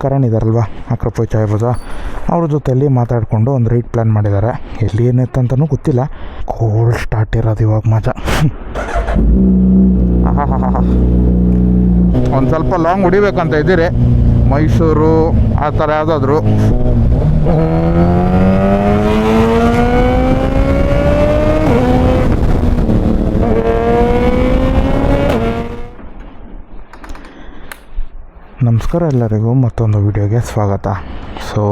ಕರಣ್ ಇದಾರಲ್ವಾ? ಅಕ್ರಪೋಯ್ ಚಾಯ್ಬೋದ ಅವ್ರ ಜೊತೆಯಲ್ಲಿ ಮಾತಾಡಿಕೊಂಡು ಒಂದು ರೈಟ್ ಪ್ಲ್ಯಾನ್ ಮಾಡಿದ್ದಾರೆ ಎಲ್ಲಿ ಏನಿತ್ತಂತನೂ ಗೊತ್ತಿಲ್ಲ. ಕೋಲ್ಡ್ ಸ್ಟಾರ್ಟ್ ಇರೋದು ಇವಾಗ ಮಜಾ. ಒಂದು ಸ್ವಲ್ಪ ಲಾಂಗ್ ಹೊಡಿಬೇಕಂತ ಇದ್ದೀರಿ. ಮೈಸೂರು, ಆ ಥರ ಯಾವುದಾದ್ರು. ನಮಸ್ಕಾರ ಎಲ್ಲರಿಗೂ ಮತ್ತೊಂದು ವಿಡಿಯೋಗೆ ಸ್ವಾಗತ. ಸೊ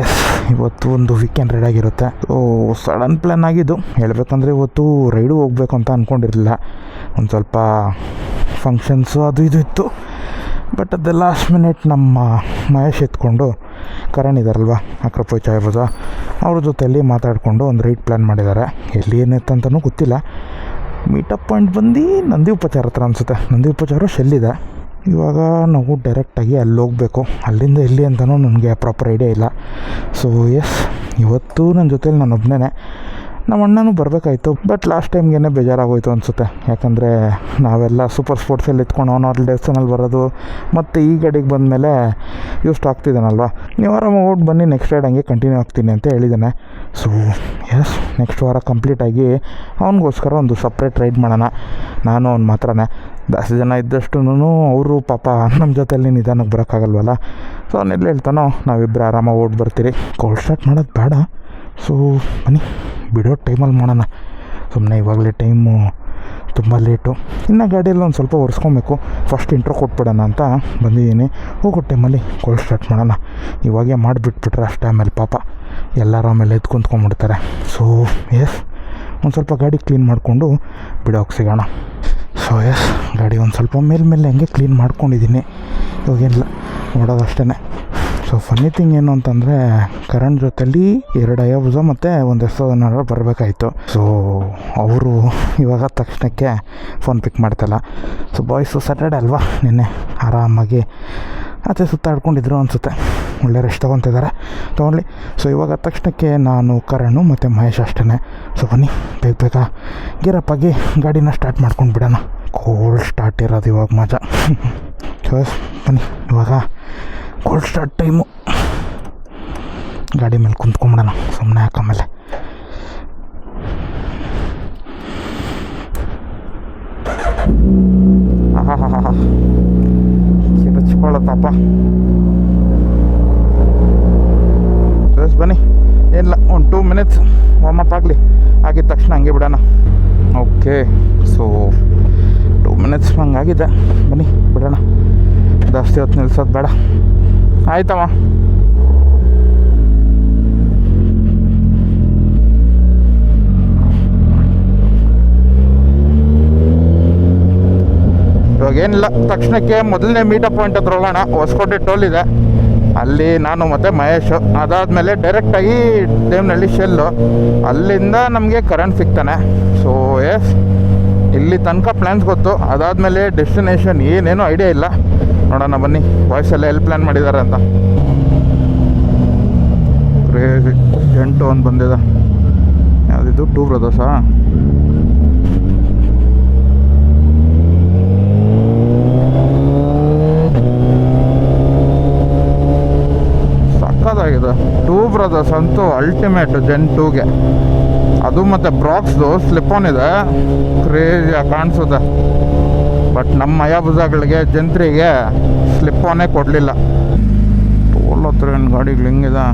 ಎಸ್ ಇವತ್ತು ಒಂದು ವೀಕೆಂಡ್ ರೈಡ್ ಆಗಿರುತ್ತೆ. ಸೊ ಸಡನ್ ಪ್ಲ್ಯಾನ್ ಆಗಿದ್ದು, ಹೇಳ್ಬೇಕಂದ್ರೆ ಇವತ್ತು ರೈಡು ಹೋಗ್ಬೇಕು ಅಂತ ಅಂದ್ಕೊಂಡಿರಲಿಲ್ಲ ಒಂದು ಸ್ವಲ್ಪ ಫಂಕ್ಷನ್ಸು ಅದು ಇದು ಇತ್ತು. ಬಟ್ ಅದು ಲಾಸ್ಟ್ ಮಿನಿಟ್ ನಮ್ಮ ಮಹೇಶ್ ಎತ್ಕೊಂಡು ಕರಣ್ ಇದಾರಲ್ವ ಅಕ್ರಪೋಯ್ ಚಾಯ್ಬೋದ ಅವ್ರ ಜೊತೆಯಲ್ಲಿ ಮಾತಾಡಿಕೊಂಡು ಒಂದು ರೈಡ್ ಪ್ಲ್ಯಾನ್ ಮಾಡಿದ್ದಾರೆ. ಎಲ್ಲಿ ಏನಿತ್ತಂತನೂ ಗೊತ್ತಿಲ್ಲ. ಮೀಟಪ್ ಪಾಯಿಂಟ್ ಬಂದು ನಂದಿ ಉಪಚಾರ ಹತ್ರ ಅನಿಸುತ್ತೆ. ನಂದಿ ಉಪಚಾರ ಶೆಲ್ಲಿದೆ. ಇವಾಗ ನಾವು ಡೈರೆಕ್ಟಾಗಿ ಅಲ್ಲಿ ಹೋಗಬೇಕು. ಅಲ್ಲಿಂದ ಎಲ್ಲಿ ಅಂತಲೂ ನನಗೆ ಪ್ರಾಪರ್ ಐಡಿಯಾ ಇಲ್ಲ. ಸೊ ಎಸ್ ಇವತ್ತು ನನ್ನ ಜೊತೇಲಿ ನಾನು ಒಬ್ಬನೇ ನಮ್ಮ ಅಣ್ಣನೂ ಬರಬೇಕಾಯ್ತು ಬಟ್ ಲಾಸ್ಟ್ ಟೈಮ್ಗೇನೆ ಬೇಜಾರಾಗೋಯ್ತು ಅನಿಸುತ್ತೆ. ಯಾಕಂದರೆ ನಾವೆಲ್ಲ ಸೂಪರ್ ಸ್ಪೋರ್ಟ್ಸಲ್ಲಿ ಎತ್ಕೊಂಡು ಅವನು ಅಲ್ಲಿ ದೇವಸ್ಥಾನಲ್ಲಿ ಬರೋದು, ಮತ್ತು ಈ ಗಡಿಗೆ ಬಂದಮೇಲೆ ಯೂಸ್ಟ್ ಆಗ್ತಿದ್ದಾನಲ್ವ? ನೀವು ಆರಾಮ ಓಟ್ ಬನ್ನಿ ನೆಕ್ಸ್ಟ್ ರೈಡ್ ಹಂಗೆ ಕಂಟಿನ್ಯೂ ಆಗ್ತೀನಿ ಅಂತ ಹೇಳಿದ್ದಾನೆ ಸೊ ಎಸ್ ನೆಕ್ಸ್ಟ್ ವಾರ ಕಂಪ್ಲೀಟಾಗಿ ಅವನಿಗೋಸ್ಕರ ಒಂದು ಸಪ್ರೇಟ್ ರೈಡ್ ಮಾಡೋಣ. ನಾನು ಅವ್ನು ಮಾತ್ರನೇ. ಜಾಸ್ತಿ ಜನ ಇದ್ದಷ್ಟು ಅವರು ಪಾಪ ನಮ್ಮ ಜೊತೆಯಲ್ಲಿ ನಿಧಾನಕ್ಕೆ ಬರೋಕ್ಕಾಗಲ್ವಲ್ಲ? ಸೊ ಅವನ್ನೆಲ್ಲ ಹೇಳ್ತಾನೋ ನಾವಿಬ್ಬರು ಆರಾಮಾಗಿ ಓಟ್ ಬರ್ತೀರಿ. ಕೋಲ್ಡ್ ಸ್ಟಾರ್ಟ್ ಮಾಡೋದು ಬೇಡ. ಸೊ ಬನ್ನಿ, ಬಿಡೋ ಟೈಮಲ್ಲಿ ಮಾಡೋಣ. ಸುಮ್ಮನೆ ಇವಾಗಲೇ ಟೈಮು ತುಂಬ ಲೇಟು ಇನ್ನು ಗಾಡಿಯಲ್ಲಿ ಒಂದು ಸ್ವಲ್ಪ ಒರೆಸ್ಕೊಬೇಕು. ಫಸ್ಟ್ ಇಂಟ್ರೋ ಕೊಟ್ಬಿಡೋಣ ಅಂತ ಬಂದಿದ್ದೀನಿ. ಹೋಗೋ ಟೈಮಲ್ಲಿ ಕೋಲ್ಡ್ ಸ್ಟಾರ್ಟ್ ಮಾಡೋಣ. ಇವಾಗೇ ಮಾಡಿಬಿಟ್ಬಿಟ್ರೆ ಅಷ್ಟೇ ಆಮೇಲೆ ಪಾಪ. ಎಲ್ಲರೂ ಆಮೇಲೆ ಎದ್ದು ಕುಂತ್ಕೊಂಡ್ಬಿಡ್ತಾರೆ. ಸೊ ಎಸ್ ಒಂದು ಸ್ವಲ್ಪ ಗಾಡಿ ಕ್ಲೀನ್ ಮಾಡಿಕೊಂಡು ಬಿಡೋಕೆ ಸಿಗೋಣ ಸೊ ಎಸ್ ಗಾಡಿ ಒಂದು ಸ್ವಲ್ಪ ಮೇಲ್ಮೇಲೆ ಹಂಗೆ ಕ್ಲೀನ್ ಮಾಡ್ಕೊಂಡಿದ್ದೀನಿ ಇವಾಗೇನಿಲ್ಲ ಓಡೋದಷ್ಟೇ ಸೊ ಫನ್ನಿ ಥಿಂಗ್ ಏನು ಅಂತಂದರೆ ಕರಣ್ ಜೊತೆಲಿ ಎರಡು ಅಯೋಬುಜ ಮತ್ತು ಒಂದು ಬರಬೇಕಾಯಿತು ಬರಬೇಕಾಯ್ತು. ಸೊ ಅವರು ಇವಾಗ ತಕ್ಷಣಕ್ಕೆ ಫೋನ್ ಪಿಕ್ ಮಾಡ್ತಲ್ಲ ಸೊ ಬಾಯ್ಸು ಸ್ಯಾಟರ್ಡೆ ಅಲ್ವಾ? ನಿನ್ನೆ ಆರಾಮಾಗಿ ಆಚೆ ಸುತ್ತಾಡ್ಕೊಂಡಿದ್ರು ಅನಿಸುತ್ತೆ. ಒಳ್ಳೆ ರೆಸ್ಟ್ ತೊಗೊತಿದ್ದಾರೆ ತೊಗೊಳ್ಳಿ. ಸೊ ಇವಾಗ ತಕ್ಷಣಕ್ಕೆ ನಾನು ಕರಣು ಮತ್ತು ಮಹೇಶ್ ಅಷ್ಟೇ ಸೊ ಬನ್ನಿ. ಬೇಗ ಬೇಗ ಗಿರಪ್ಪಾಗಿ ಗಾಡಿನ ಸ್ಟಾರ್ಟ್ ಮಾಡ್ಕೊಂಡು ಬಿಡೋಣ. ಕೋಲ್ಡ್ ಸ್ಟಾರ್ಟ್ ಇರೋದು ಇವಾಗ ಮಜಾ ಸೊ ಬನ್ನಿ. ಇವಾಗ ಕೋಲ್ಡ್ ಸ್ಟಾರ್ಟ್ ಟೈಮು ಗಾಡಿ ಮೇಲೆ ಕುಂತ್ಕೊಂಬಿಡೋಣ ಸುಮ್ಮನೆ ಹಾಕಮೇಲೆ ಹಾಂ ಹಾಂ ಹಾಂ ಕಿರಚ್ಕೊಳ್ಳತ್ತಪ್ಪ ಬನ್ನಿ. ಏನಿಲ್ಲ, ಒಂದು ಟೂ ಮಿನಿಟ್ಸ್ ವಾರ್ಮಪ್ ಆಗಲಿ. ಆಗಿದ ತಕ್ಷಣ ಹಂಗೆ ಬಿಡೋಣ. ಓಕೆ ಸೊ ಟೂ ಮಿನಿಟ್ಸ್ ಹಂಗಾಗಿದೆ. ಬನ್ನಿ, ಬಿಡೋಣ. ಜಾಸ್ತಿ ಹೊತ್ತು ನಿಲ್ಸೋದು ಬೇಡ. ಆಯ್ತಮ್ಮ. ಇವಾಗ ಏನಿಲ್ಲ, ತಕ್ಷಣಕ್ಕೆ ಮೊದಲನೇ ಮೀಟಪ್ ಪಾಯಿಂಟ್ ಹತ್ರ ಹೋಗೋಣ. ಹೊಸಕೋಟೆ ಟೋಲ್ ಇದೆ. ಅಲ್ಲಿ ನಾನು ಮತ್ತು ಮಹೇಶ್. ಅದಾದಮೇಲೆ ಡೈರೆಕ್ಟಾಗಿ ದೇವನಹಳ್ಳಿ ಶೆಲ್ಲು ಅಲ್ಲಿಂದ ನಮಗೆ ಕರೆಂಟ್ ಸಿಗ್ತಾನೆ. ಸೊ ಎಸ್ ಇಲ್ಲಿ ತನಕ ಪ್ಲ್ಯಾನ್ಸ್ ಗೊತ್ತು. ಅದಾದಮೇಲೆ ಡೆಸ್ಟಿನೇಷನ್ ಏನೇನು ಐಡಿಯಾ ಇಲ್ಲ. ನೋಡೋಣ ಬನ್ನಿ. ವಾಯ್ಸೆಲ್ಲ ಎಲ್ಲ ಪ್ಲ್ಯಾನ್ ಮಾಡಿದ್ದಾರೆ ಅಂತ. ಕ್ರೇಜಿ ಒಂದು ಬಂದಿದೆ. ಯಾವುದಿದು? ಟೂ ಬ್ರದರ್ಸಾ ಬ್ರದರ್ಸ್ ಅಂತೂ ಅಲ್ಟಿಮೇಟ್ ಜೆನ್ ಟೂಗೆ ಅದು ಮತ್ತು ಬ್ರಾಕ್ಸ್ದು ಸ್ಲಿಪ್ ಆನ್ ಇದೆ. ಕ್ರೇಜಿಯಾಗಿ ಕಾಣಿಸುತ್ತೆ. ಬಟ್ ನಮ್ಮ ಮಯಾಬುಜಾಗಳಿಗೆ ಜಂತ್ರಿಗೆ ಸ್ಲಿಪ್ ಆನೇ ಕೊಡಲಿಲ್ಲ. ಟೋಲ್ ಹತ್ರ ಏನು ಗಾಡಿಗಳು ಹಿಂಗಿದೆ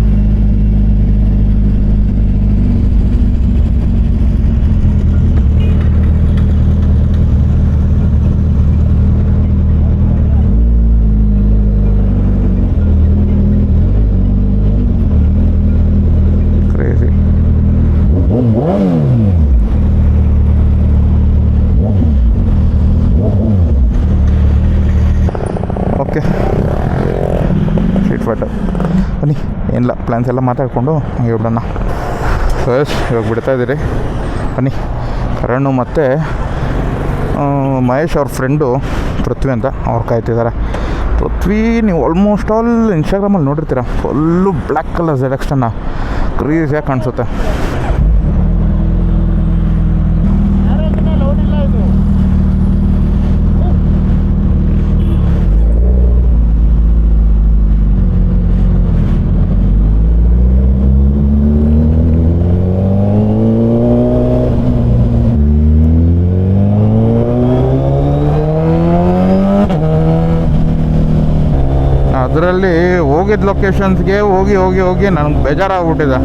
ಕ್ರೇಜಿ ಓಕೆ ಸ್ಟ್ರೀಟ್ ಫೈಟರ್ ಬನ್ನಿ ಏನಿಲ್ಲ ಪ್ಲ್ಯಾನ್ಸ್ ಎಲ್ಲ ಮಾತಾಡಿಕೊಂಡು ಬಿಡೋಣ. ಫಸ್ಟ್ ಇವಾಗ ಬಿಡ್ತಾ ಇದ್ದೀರಿ. ಬನ್ನಿ. ಕರಣು ಮತ್ತು ಮಹೇಶ್ ಅವ್ರ ಫ್ರೆಂಡು ಪೃಥ್ವಿ ಅಂತ ಅವ್ರು ಕಾಯ್ತಿದ್ದಾರೆ. ಪೃಥ್ವಿ, ನೀವು ಆಲ್ಮೋಸ್ಟ್ ಆಲ್ ಇನ್ಸ್ಟಾಗ್ರಾಮಲ್ಲಿ ನೋಡಿರ್ತೀರ. ಫುಲ್ಲು ಬ್ಲ್ಯಾಕ್ ಕಲರ್ ಝೆಡ್ ಎಕ್ಸ್ಟನ್ನ ಕ್ರೀಸಿಯಾಗಿ ಕಾಣಿಸುತ್ತೆ. ಅದರಲ್ಲಿ ಹೋಗಿದ್ದ ಲೊಕೇಶನ್ಸ್ಗೆ ಹೋಗಿ ಹೋಗಿ ಹೋಗಿ ನನಗೆ ಬೇಜಾರಾಗ್ಬಿಟ್ಟಿದೆ.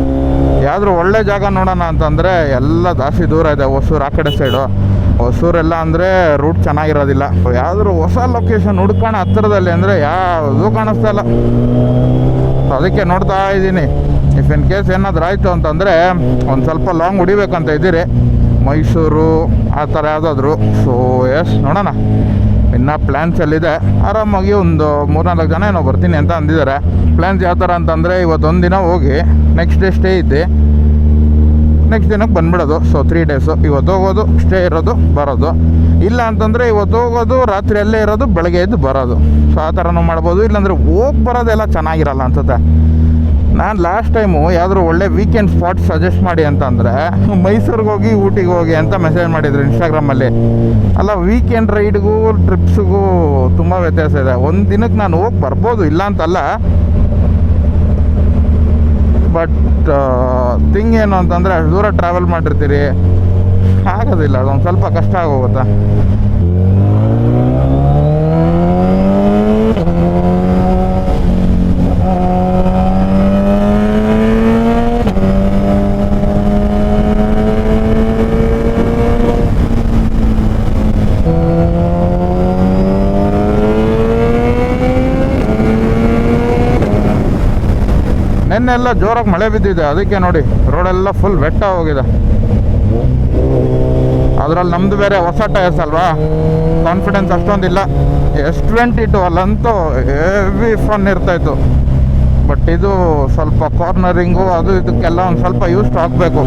ಯಾವ್ದಾದ್ರು ಒಳ್ಳೆ ಜಾಗ ನೋಡೋಣ ಅಂತಂದರೆ ಎಲ್ಲ ಜಾಸ್ತಿ ದೂರ ಇದೆ, ಹೊಸೂರು ಆ ಕಡೆ ಸೈಡು ಹೊಸೂರೆಲ್ಲ ಅಂದರೆ ರೂಟ್ ಚೆನ್ನಾಗಿರೋದಿಲ್ಲ. ಯಾವ್ದಾದ್ರು ಹೊಸ ಲೊಕೇಶನ್ ಹುಡ್ಕೋಣ ಹತ್ತಿರದಲ್ಲಿ ಅಂದರೆ ಯಾವುದೂ ಕಾಣಿಸ್ತಾ ಇಲ್ಲ. ಅದಕ್ಕೆ ನೋಡ್ತಾ ಇದ್ದೀನಿ. ಇಫ್ ಇನ್ ಕೇಸ್ ಏನಾದರೂ ಆಯಿತು ಅಂತಂದರೆ ಒಂದು ಸ್ವಲ್ಪ ಲಾಂಗ್ ಹೊಡಿಬೇಕಂತ ಇದ್ದೀರಿ. ಮೈಸೂರು, ಆ ಥರ ಯಾವುದಾದ್ರು. ಸೊ ಎಸ್ ನೋಡೋಣ. ಇನ್ನು ಪ್ಲ್ಯಾನ್ಸಲ್ಲಿದೆ ಆರಾಮಾಗಿ ಒಂದು ಮೂರ್ನಾಲ್ಕು ಜನ ಏನೋ ಬರ್ತೀನಿ ಅಂತ ಅಂದಿದ್ದಾರೆ. ಪ್ಲ್ಯಾನ್ಸ್ ಯಾವ ಥರ ಅಂತಂದರೆ ಇವತ್ತೊಂದು ದಿನ ಹೋಗಿ ನೆಕ್ಸ್ಟ್ ಡೇ ಸ್ಟೇ ಇದ್ದೆ ನೆಕ್ಸ್ಟ್ ದಿನಕ್ಕೆ ಬಂದ್ಬಿಡೋದು. ಸೊ ತ್ರೀ ಡೇಸು ಇವತ್ತು ಹೋಗೋದು ಸ್ಟೇ ಇರೋದು, ಬರೋದು. ಇಲ್ಲ ಅಂತಂದರೆ ಇವತ್ತು ಹೋಗೋದು ರಾತ್ರಿಯಲ್ಲೇ ಇರೋದು, ಬೆಳಗ್ಗೆ ಎದ್ದು ಬರೋದು. ಸೊ ಆ ಥರನೂ ಮಾಡ್ಬೋದು. ಇಲ್ಲಾಂದರೆ ಹೋಗಿ ಬರೋದೆಲ್ಲ ಚೆನ್ನಾಗಿರಲ್ಲ ಅನ್ಸುತ್ತೆ. ನಾನು ಲಾಸ್ಟ್ ಟೈಮು ಯಾವ್ದಾದ್ರು ಒಳ್ಳೆ ವೀಕೆಂಡ್ ಸ್ಪಾಟ್ ಸಜೆಸ್ಟ್ ಮಾಡಿ ಅಂತಂದರೆ ಮೈಸೂರಿಗೆ ಹೋಗಿ, ಊಟಿಗೆ ಹೋಗಿ ಅಂತ ಮೆಸೇಜ್ ಮಾಡಿದ್ರು ಇನ್ಸ್ಟಾಗ್ರಾಮಲ್ಲಿ ಅಲ್ಲ. ವೀಕೆಂಡ್ ರೈಡ್ಗೂ ಟ್ರಿಪ್ಸ್ಗೂ ತುಂಬ ವ್ಯತ್ಯಾಸ ಇದೆ. ಒಂದು ದಿನಕ್ಕೆ ನಾನು ಹೋಗಿ ಬರ್ಬೋದು, ಇಲ್ಲ ಅಂತಲ್ಲ. ಬಟ್ ಥಿಂಗ್ ಏನು ಅಂತಂದರೆ, ಅಷ್ಟು ದೂರ ಟ್ರಾವೆಲ್ ಮಾಡಿರ್ತೀರಿ. ಆಗೋದಿಲ್ಲ, ಅದೊಂದು ಸ್ವಲ್ಪ ಕಷ್ಟ ಆಗೋಗುತ್ತಾ? ನೆನ್ನೆಲ್ಲ ಜೋರಾಗಿ ಮಳೆ ಬಿದ್ದಿದೆ. ಅದಕ್ಕೆ ನೋಡಿ, ರೋಡೆಲ್ಲ ಫುಲ್ ಬೆಟ್ಟ ಹೋಗಿದೆ. ಅದರಲ್ಲಿ ನಮ್ದು ಬೇರೆ ಹೊಸ ಟೈರ್ಸ್ ಅಲ್ವಾ? ಕಾನ್ಫಿಡೆನ್ಸ್ ಅಷ್ಟೊಂದಿಲ್ಲ. ಎಸ್ ಟ್ವೆಂಟಿ ಟು ಅಲ್ಲಂತೂ ಹೆವಿ ಫನ್ ಇರ್ತಾಯಿತ್ತು ಬಟ್ ಇದು ಸ್ವಲ್ಪ ಕಾರ್ನರಿಂಗು ಅದು ಇದಕ್ಕೆಲ್ಲ ಒಂದು ಸ್ವಲ್ಪ ಯೂಸ್ ಆಗಬೇಕು.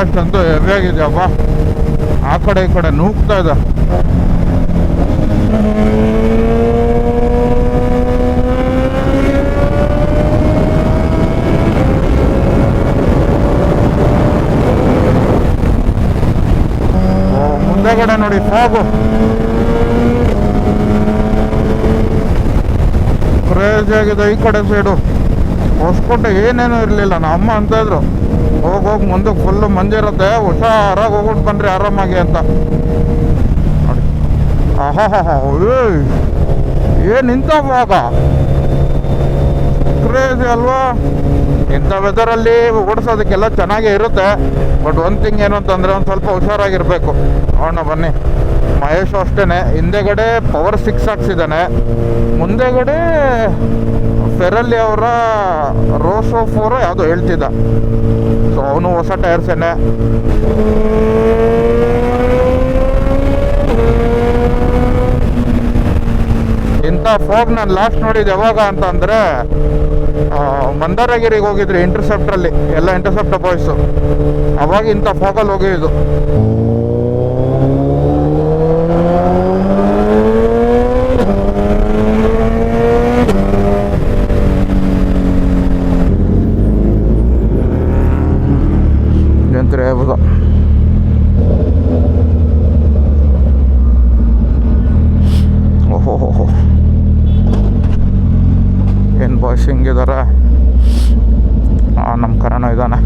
ಅಂತೂ ಹೆವಿ ಆಗಿದೆಯಪ್ಪ ಆ ಕಡೆ ಈ ಕಡೆ ನೂಗ್ತಾ ಇದೆ. ಮುಂದೆಗಡೆ ನೋಡಿ ಫಾಗು ಕ್ರೇಜ್ ಆಗಿದೆ ಈ ಕಡೆ ಸೈಡು ಹೊಸ್ಕೊಂಡೆ ಏನೇನು ಇರಲಿಲ್ಲ, ನಮ್ಮ ಅಂತ ಇದ್ರು ಹೋಗಿ ಹೋಗಿ ಮುಂದಕ್ಕೆ ಫುಲ್ಲು ಮಂಜಿರುತ್ತೆ ಹುಷಾರಾಗಿ ಹೋಗ್ಬಿಟ್ಟು ಬನ್ರಿ ಆರಾಮಾಗಿ ಅಂತ. ನೋಡಿ. ಆಹಾ ಏನು ಇಂಥ ಭಾಗ? ಕ್ರೇಜಿ ಅಲ್ವಾ? ಇಂಥ ವೆದರಲ್ಲಿ ಓಡಿಸೋದಕ್ಕೆಲ್ಲ ಚೆನ್ನಾಗೇ ಇರುತ್ತೆ. ಬಟ್ ಒಂದು ಥಿಂಗ್ ಏನು ಅಂತಂದರೆ ಒಂದು ಸ್ವಲ್ಪ ಹುಷಾರಾಗಿರಬೇಕು. ನೋಡೋಣ ಬನ್ನಿ. ಮಹೇಶು ಅಷ್ಟೇ ಹಿಂದೆಗಡೆ ಪವರ್ ಸಿಕ್ಸ್ ಹಾಕ್ಸಿದ್ದಾನೆ. ಮುಂದೆಗಡೆ ಫೆರಲ್ಲಿ ಅವರ ರೋಸೋ ಫೋರೋ ಯಾವುದೋ ಹೇಳ್ತಿದ್ದ. ಸೊ ಅವನು ಹೊಸ ಟೈರ್ಸೇನೆ ಇಂಥ ಫೋಗ್ ನಾನು ಲಾಸ್ಟ್ ನೋಡಿದ್ದು ಯಾವಾಗ ಅಂತ ಅಂದರೆ ಮಂದಾರಗಿರಿಗೆ ಹೋಗಿದ್ರಿ ಇಂಟರ್ಸೆಪ್ಟಲ್ಲಿ ಎಲ್ಲ ಇಂಟರ್ಸೆಪ್ಟ್ ಬಾಯ್ಸು ಅವಾಗ ಇಂಥ ಫೋಗಲ್ಲಿ ಹೋಗಿದ್ದು. ಅಂತ ಹೇಳ್ಬೋದು ಓಹೋ ಏನು ಬಾಯ್ಸ್ ಹಿಂಗಿದಾರ? ನಮ್ಮ ಕರಣ ಇದ್ದಾನೆ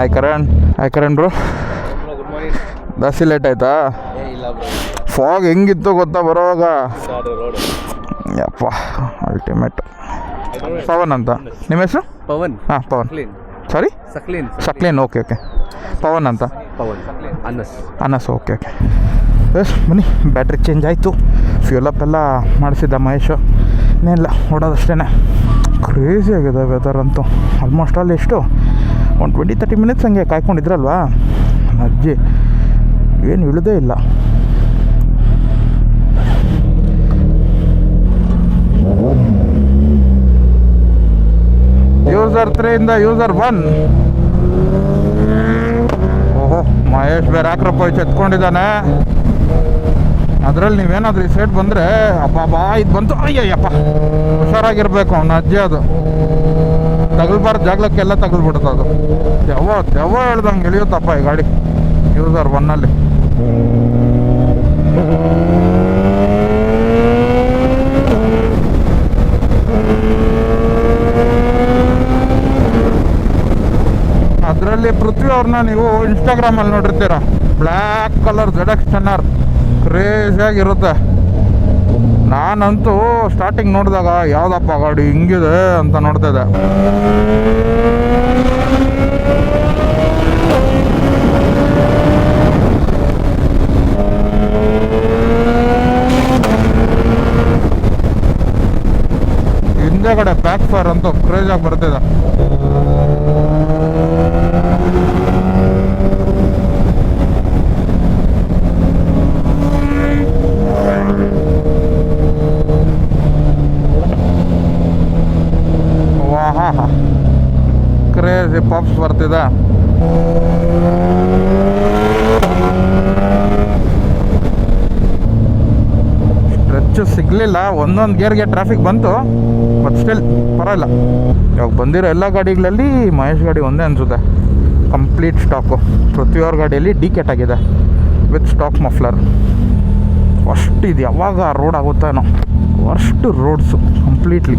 ಆಯ್ ಕರಣ್ ಆಯ್ ಕರಣ್ ಬ್ರೋ ಜಾಸ್ತಿ ಲೇಟ್ ಆಯ್ತಾ? ಫಾಗ್ ಹೆಂಗಿತ್ತು ಗೊತ್ತಾ ಬರೋವಾಗ? ಯಪ್ಪ ಅಲ್ಟಿಮೇಟ್ ಪವನ್. ಅಂತ. ನಿಮ್ಮ ಹೆಸರು? ಪವನ್. ಹಾಂ Pavan. Sorry Saqlain. Saqlain okay okay Pavan ಅಂತ. Pavan Anas Anas. Okay okay yes ಬನ್ನಿ. ಬ್ಯಾಟ್ರಿ ಚೇಂಜ್ ಆಯಿತು. ಫ್ಯೂಲ್ ಅಪ್ ಎಲ್ಲ ಮಾಡಿಸಿದ್ದ ಮಹೇಶು. ಇನ್ನೇನಿಲ್ಲ ಓಡೋದಷ್ಟೇ ಕ್ರೇಜಿ ಆಗಿದೆ ವೆದರ್ ಅಂತೂ. ಆಲ್ಮೋಸ್ಟ್ ಆಲ್ ಎಷ್ಟು? ಒಂದು ಟ್ವೆಂಟಿ ತರ್ಟಿ ಮಿನಿಟ್ಸ್ ಹಂಗೆ ಕಾಯ್ಕೊಂಡಿದ್ರಲ್ವಾ? ಅಜ್ಜಿ ಏನು ಇಳಿದೇ ಇಲ್ಲ. ಯೂಸರ್ ಇಂದ ಯೂಸರ್ ಒನ್ ಓಹೋ, ಮಹೇಶ್ ಬೇರೆ ಹಾಕ್ರಪ್ಪ ಎತ್ಕೊಂಡಿದ್ದಾನೆ ಅದರಲ್ಲಿ ನೀವೇನಾದ್ರೂ ಈ ಸೈಡ್ ಬಂದರೆ ಅಪ್ಪ ಬಾ ಇದು ಬಂತು. ಅಯ್ಯಯ್ಯಪ್ಪ, ಹುಷಾರಾಗಿರ್ಬೇಕು ಅವನ ಅಜ್ಜಿ ಅದು. ತಗಲ್ಬಾರ್ದು, ಜಾಗಲಕ್ಕೆಲ್ಲ ತಗಲ್ಬಿಡುತ್ತೆ ಅದು. ಯಾವ ಯಾವ ಹೇಳ್ದಂಗೆ ಇಳಿಯುತ್ತಪ್ಪ ಈ ಗಾಡಿ ಯೂಸರ್ ಒನ್ನಲ್ಲಿ ಅದರಲ್ಲಿ ಪೃಥ್ವಿ ಅವ್ರನ್ನ ನೀವು ಇನ್ಸ್ಟಾಗ್ರಾಮಲ್ಲಿ ನೋಡಿರ್ತೀರ. Black colour Z X ten R ಕ್ರೇಜಿಯಾಗಿರುತ್ತೆ ನಾನಂತೂ ಸ್ಟಾರ್ಟಿಂಗ್ ನೋಡಿದಾಗ ಯಾವುದಪ್ಪ ಗಾಡಿ ಹಿಂಗಿದೆ ಅಂತ ನೋಡ್ತಾ ಹಿಂದೆ ಹಿಂದೆಗಡೆ ಪ್ಯಾಕ್ ಫೈರ್ ಅಂತೂ ಕ್ರೇಜಾಗಿ ಬರ್ತಿದೆ ವಾಹಾ ಕ್ರೇಜಿ ಪಾಪ್ಸ್ ಬರ್ತಿದೆ. ಸ್ಟ್ರೆಚ್ ಸಿಗಲಿಲ್ಲ, ಒಂದೊಂದು ಗೇರ್ಗೆ ಟ್ರಾಫಿಕ್ ಬಂತು ಬಟ್ ಸ್ಟಿಲ್ ಪರವಾಗಿಲ್ಲ. ಇವಾಗ ಬಂದಿರೋ ಎಲ್ಲ ಗಾಡಿಗಳಲ್ಲಿ ಮಹೇಶ್ ಗಾಡಿ ಒಂದೇ ಅನಿಸುತ್ತೆ. ಕಂಪ್ಲೀಟ್ ಸ್ಟಾಕು ಪ್ರತಿಯೊಂದು ಗಾಡಿಯಲ್ಲಿ ಡಿಕೆಟ್ ಆಗಿದೆ ವಿತ್ ಸ್ಟಾಕ್ ಮಫ್ಲರ್ ಅಷ್ಟು ಇದು ಯಾವಾಗ ರೋಡ್ ಆಗುತ್ತೇನೋ ಅಷ್ಟು ರೋಡ್ಸು ಕಂಪ್ಲೀಟ್ಲಿ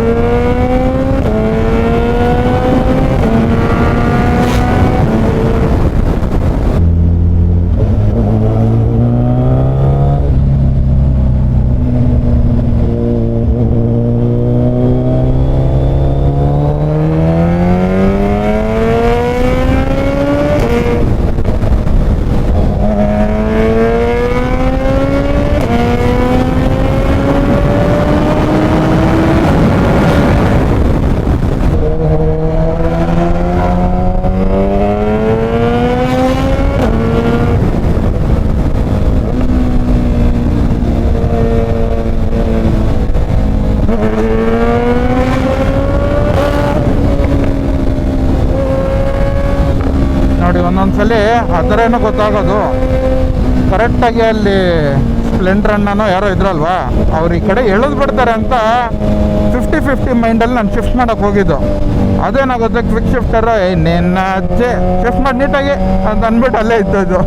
ನೋಡಿ ಒಂದೊಂದ್ಸಲಿ ಆ ಥರ ಏನೋ ಗೊತ್ತಾಗೋದು. ಕರೆಕ್ಟಾಗಿ ಅಲ್ಲಿ ಸ್ಪ್ಲೆಂಡರ್ ಅಣ್ಣನೋ ಯಾರೋ ಇದ್ರಲ್ವಾ, ಅವ್ರು ಈ ಕಡೆ ಎಳೆದು ಬಿಡ್ತಾರೆ ಅಂತ ಫಿಫ್ಟಿ ಫಿಫ್ಟಿ ಮೈಂಡಲ್ಲಿ ನಾನು ಶಿಫ್ಟ್ ಮಾಡೋಕೆ ಹೋಗಿದ್ದು. ಅದೇನಾಗುತ್ತೆ ಕ್ವಿಕ್ ಶಿಫ್ಟರ್ ನಿನ್ನ ಅಜ್ಜೆ. ಶಿಫ್ಟ್ ಮಾಡಿ, ನೀಟಾಗಿ. ಅಂತ ಅಂದ್ಬಿಟ್ಟು ಅಲ್ಲೇ ಇದ್ದದ್ದು.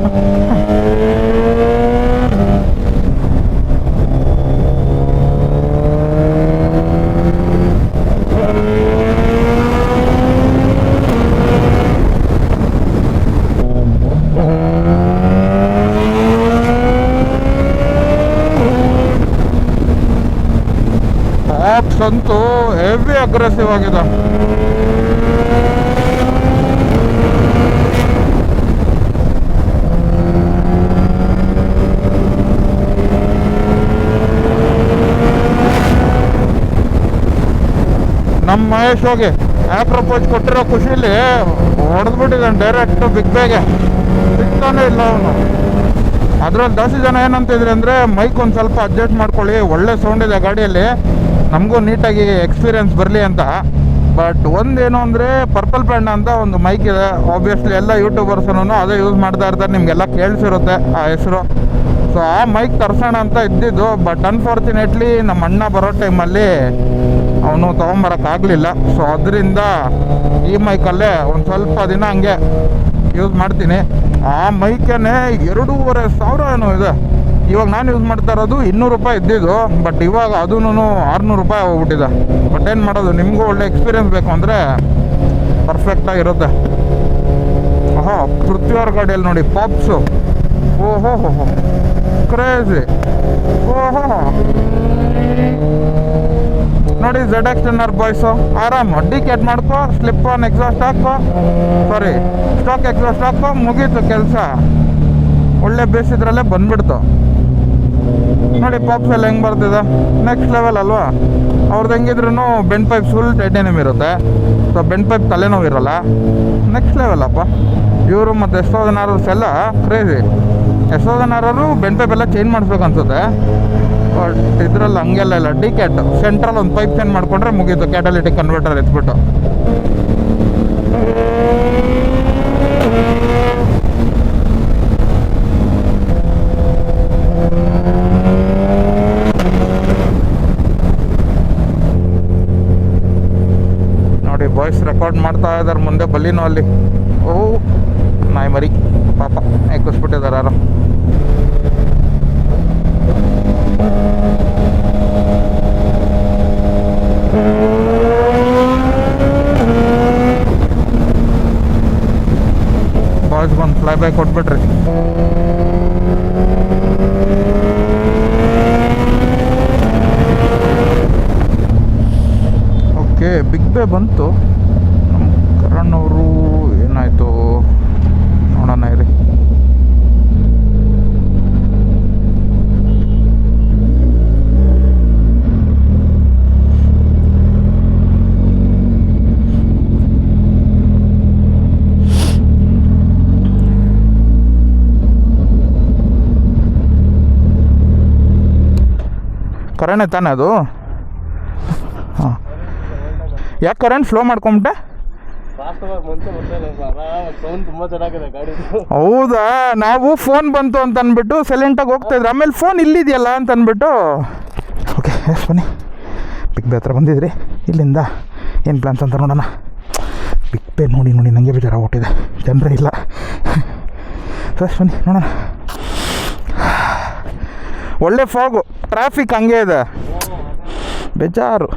ಆಪ್ಸ್ ಅಂತೂ ಹೆವಿ ಅಗ್ರೆಸಿವ್ ಆಗಿದೆ. ನಮ್ಮ ಮಹೇಶ್ ಹೋಗಿ ಆ್ಯಪ್ ಪ್ರಪೋಸ್ ಕೊಟ್ಟಿರೋ ಖುಷಿಲಿ ಹೊಡೆದ್ಬಿಟ್ಟಿದ್ದಾನೆ ಡೈರೆಕ್ಟ್ ಬಿಗ್ ಬೇಗೆ ಸಿಗ್ತಾನೆ ಇಲ್ಲ ಅವನು. ಅದ್ರಲ್ಲಿ ಜಾಸ್ತಿ ಜನ ಏನಂತಿದ್ರಿ ಅಂದರೆ ಮೈಕ್ ಒಂದು ಸ್ವಲ್ಪ ಅಡ್ಜಸ್ಟ್ ಮಾಡ್ಕೊಳ್ಳಿ, ಒಳ್ಳೆ ಸೌಂಡ್ ಇದೆ ಗಾಡಿಯಲ್ಲಿ. ನಮಗೂ ನೀಟಾಗಿ ಎಕ್ಸ್ಪೀರಿಯನ್ಸ್ ಬರಲಿ ಅಂತ. ಬಟ್ ಒಂದೇನು ಅಂದರೆ ಪರ್ಪಲ್ ಪ್ಯಾಂಡ್ ಅಂತ ಒಂದು ಮೈಕ್ ಇದೆ. ಆಬ್ವಿಯಸ್ಲಿ ಎಲ್ಲ ಯೂಟ್ಯೂಬರ್ಸನ್ನು ಅದೇ ಯೂಸ್ ಮಾಡ್ತಾ ಇರ್ತಾರೆ. ನಿಮಗೆಲ್ಲ ಕೇಳಿಸಿರುತ್ತೆ ಆ ಹೆಸರು. ಸೊ ಆ ಮೈಕ್ ತರ್ಸೋಣ ಅಂತ ಇದ್ದಿದ್ದು. ಬಟ್ ಅನ್ಫಾರ್ಚುನೇಟ್ಲಿ ನಮ್ಮ ಅಣ್ಣ ಬರೋ ಟೈಮಲ್ಲಿ ಅವನು ತೊಗೊಂಬರೋಕ್ಕಾಗಲಿಲ್ಲ ಸೊ ಅದರಿಂದ ಈ ಮೈಕಲ್ಲೇ ಒಂದು ಸ್ವಲ್ಪ ದಿನ ಹಂಗೆ ಯೂಸ್ ಮಾಡ್ತೀನಿ. ಆ ಮೈಕೇನೆ ಎರಡೂವರೆ ಸಾವಿರ ಏನೋ ಇದೆ. ಇವಾಗ ನಾನು ಯೂಸ್ ಮಾಡ್ತಾ ಇರೋದು ಇನ್ನೂರು ರೂಪಾಯಿ ಇದ್ದಿದ್ದು ಬಟ್ ಇವಾಗ ಅದೂ ಆರುನೂರು ರೂಪಾಯಿ ಹೋಗ್ಬಿಟ್ಟಿದೆ ಬಟ್ ಏನು ಮಾಡೋದು, ನಿಮಗೂ ಒಳ್ಳೆ ಎಕ್ಸ್ಪೀರಿಯನ್ಸ್ ಬೇಕು ಅಂದರೆ ಪರ್ಫೆಕ್ಟಾಗಿರುತ್ತೆ ಓಹೋ ಪೃಥ್ವಿಯವ್ರ ಗಾಡಿಯಲ್ಲಿ ನೋಡಿ ಪಾಪ್ಸು ಓಹೋ, ಹೋ ಹೋ. ಕ್ರೇಜಿ ಓಹೋ. ನೋಡಿ ಝೆಡ್ ಎಕ್ಸ್ ಟೆನ್ನರ್ ಬಾಯ್ಸು ಆರಾಮು. ಡಿಕೆಟ್ ಮಾಡ್ಕೋ ಸ್ಲಿಪ್ ಆನ್ ಎಕ್ಸಾಸ್ಟ್ ಹಾಕೋ. ಸಾರಿ ಸ್ಟಾಕ್ ಎಕ್ಸಾಸ್ಟ್ ಹಾಕೋ, ಮುಗೀತು ಕೆಲಸ. ಒಳ್ಳೆ ಬೇಸಿದ್ರಲ್ಲೇ ಬಂದ್ಬಿಡ್ತು. ನೋಡಿ ಪಾಪ್ಸ್ ಎಲ್ಲ ಹೆಂಗೆ ಬರ್ತಿದೆ? ನೆಕ್ಸ್ಟ್ ಲೆವೆಲ್ ಅಲ್ವಾ? ಅವ್ರದ್ದು ಹೆಂಗಿದ್ರು ಬೆಂಡ್ ಪೈಪ್ ಫುಲ್ ಟೈಟೇನಿಯಮ್ ಇರುತ್ತೆ ಸೊ ಬೆಂಡ್ ಪೈಪ್ ತಲೆನೋವು ಇರಲ್ಲ ನೆಕ್ಸ್ಟ್ ಲೆವೆಲ್ ಅಪ್ಪ. ಇವರು ಮತ್ತು ಎಷ್ಟೋ ಜನ ಎಲ್ಲ ಕ್ರೇಜಿ ಎಷ್ಟೋ ಜನ ಬೆಂಡ್ ಪೈಪ್ ಎಲ್ಲ ಚೇಂಜ್ ಮಾಡಿಸ್ಬೇಕು ಅನ್ಸುತ್ತೆ. ಬಟ್ ಇದ್ರಲ್ಲಿ ಹಂಗೆಲ್ಲ ಇಲ್ಲ. ಡಿ ಕ್ಯಾಟ್ ಸೆಂಟ್ರಲ್ ಒಂದು ಪೈಪ್ ಚೇಂಜ್ ಮಾಡ್ಕೊಂಡ್ರೆ ಮುಗೀತು. ಕ್ಯಾಟಲಿಟಿಕ್ ಕನ್ವರ್ಟರ್ ಎತ್ಬಿಟ್ಟು. ವಾಯ್ಸ್ ರೆಕಾರ್ಡ್ ಮಾಡ್ತಾ ಇದ್ದಾರೆ ಮುಂದೆ ಬಲ್ಲಿನೋ ಅಲ್ಲಿ. ಓ, ನಾಯಿ ಮರಿ, ಪಾಪ ಎಕ್ಕಿಸ್ಬಿಟ್ಟಿದ್ದಾರೆ ಯಾರು. ಬಾಯ್ಸ್ ಬಂದು ಫ್ಲೈ ಬೈ ಕೊಟ್ಬಿಟ್ರಿ. ಓಕೆ ಬಿಗ್ ಬೇ ಬಂತು ನಮ್ಮ ಕರಣ್ ಅವರು ಏನಾಯಿತು ನೋಡೋಣ ಇರಿ ಕರಣೆ ತಾನೇ ಅದು? ಹಾಂ. ಯಾಕೆ ಕರೆಂಟ್ ಫ್ಲೋ ಮಾಡ್ಕೊಂಬಿಟ್ಟೆ? ಹೌದಾ? ನಾವು ಫೋನ್ ಬಂತು ಅಂತ ಅಂದ್ಬಿಟ್ಟು ಸೈಲೆಂಟಾಗಿ ಹೋಗ್ತಾ ಇದ್ರಿ. ಆಮೇಲೆ ಫೋನ್ ಇಲ್ಲಿದೆಯಲ್ಲ ಅಂತ ಅಂದ್ಬಿಟ್ಟು. ಓಕೆ ಎಸ್ ಬನ್ನಿ. ಬಿಗ್ ಬೇ ಹತ್ರ ಬಂದಿದ್ರಿ. ಇಲ್ಲಿಂದ ಏನು ಪ್ಲಾನ್ಸ್ ಅಂತ ನೋಡೋಣ. ಬಿಗ್ ಬೇ ನೋಡಿ ನೋಡಿ ನನಗೆ ಬೇಜಾರಾಗ್ಬಿಟ್ಟಿದೆ ಜನರೇ ಇಲ್ಲ. ಸರ್ ಬನ್ನಿ, ನೋಡೋಣ. ಒಳ್ಳೆ ಫಾಗು ಟ್ರಾಫಿಕ್ ಹಂಗೆ ಇದೆ. ಬೇಜಾರು.